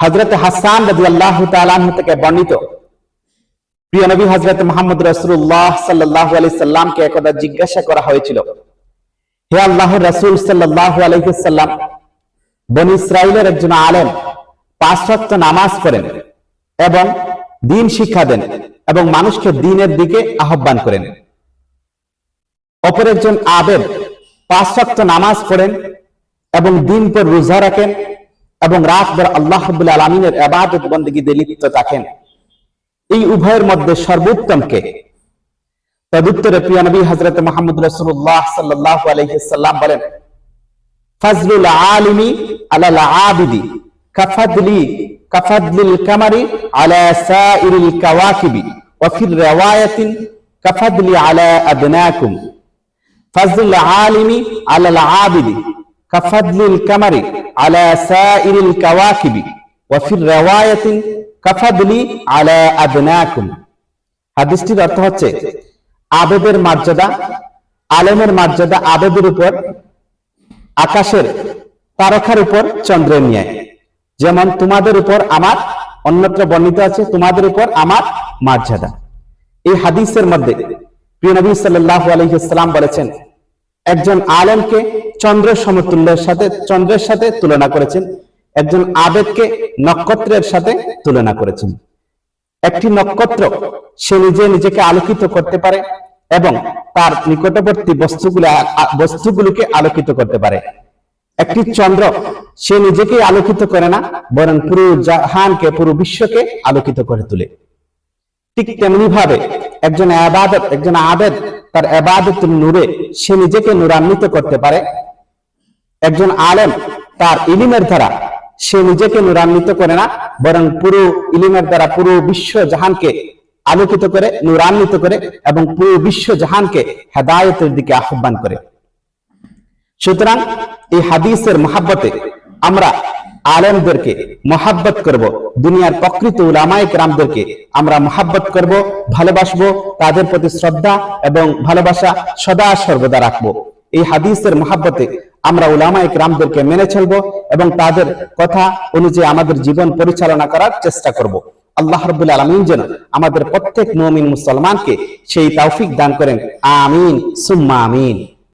হজরত হাসান রাজি আল্লাহ থেকে বর্ণিত। প্রিয় নবী হজরত মোহাম্মদ রসুল্লাহ সাল্লাহ আলি সাল্লামকে একদা জিজ্ঞাসা করা হয়েছিল, হে আল্লাহ রসুল সাল্লাহ আলহিসাল্লাম বন ইসরায়েলের একজন আলেম পাঁচ নামাজ পড়েন এবং দিন শিক্ষা দেন এবং মানুষকে দিনের দিকে আহ্বান করেন। অপর একজন আবেদ পাঁচ নামাজ পড়েন এবং দিন পর রোজা রাখেন এবং রাতভর আল্লাহ আলমিনের আবাদত বন্দীতে লিপ্ত থাকেন। এই উভয়ের মধ্যে সর্বোত্তম কে? তদুত্তরে প্রিয় নবী হজরত মোহাম্মদ রসুল্লাহ সাল্লাহ আলহিসাল্লাম বলেন, ফজলুল আলিমি আলাল আবিদি কাফাদলি কাফাদলিল কামারি আলা সাইরিল কাওয়াকিবি ওয়াফির রিওয়ায়াতিন কাফাদলি আলা আদনাকুম ফজলুল আলিমি আলাল আবিদি কাফাদলিল কামারি على سائر الكواكب وفي الرواية كفضل على أدناكم হাদিসটির অর্থ হচ্ছে আবেদের মর্যাদা আলেমের মর্যাদা আবেদের উপর আকাশের তারকার উপর চন্দ্রের ন্যায় যেমন তোমাদের উপর আমার অন্যত্র বর্ণিত আছে তোমাদের উপর আমার মর্যাদা এই হাদিসের মধ্যে প্রিয় নবী সাল্লাহ আলহিসাম বলেছেন একজন আলেমকে চন্দ্রের সমতুল্যের সাথে, চন্দ্রের সাথে তুলনা করেছেন। একজন আবেদকে নক্ষত্রের সাথে তুলনা করেছেন। একটি নক্ষত্র, সে নিজে নিজেকে আলোকিত করতে পারে এবং তার নিকটবর্তী বস্তুগুলো, বস্তুগুলোকে আলোকিত করতে পারে। একটি চন্দ্র, সে নিজেকে আলোকিত করে না, বরং পুরো জাহানকে, পুরো বিশ্বকে আলোকিত করে তোলে। ঠিক তেমনি ভাবে একজন আবাদত, একজন আবেদ তার আবাদত নূরে, সে নিজেকে নূরান্বিত করতে পারে। একজন আলেম তার ইলিমের দ্বারা সে নিজেকে নূরান্বিত করে না, বরং পুরো ইলিমের দ্বারা পুরো বিশ্ব জাহানকে আলোকিত করে, নূরান্বিত করে এবং পুরো বিশ্ব জাহানকে হেদায়তের দিকে আহ্বান করে। সুতরাং এই হাদিসের মহাব্বতে আমরা আলেমদেরকে মহাব্বত করব। দুনিয়ার প্রকৃত উলামায়ক রামদেরকে আমরা মহাব্বত করব, ভালোবাসবো, তাদের প্রতি শ্রদ্ধা এবং ভালোবাসা সদা সর্বদা রাখব। এই হাদিসের মহাব্বতে আমরা উলামায়ক রামদেরকে মেনে চলবো এবং তাদের কথা অনুযায়ী আমাদের জীবন পরিচালনা করার চেষ্টা করব। আল্লাহ রবুল আলমিন যেন আমাদের প্রত্যেক মমিন মুসলমানকে সেই তৌফিক দান করেন। আমিন। সুম্মা আমিন।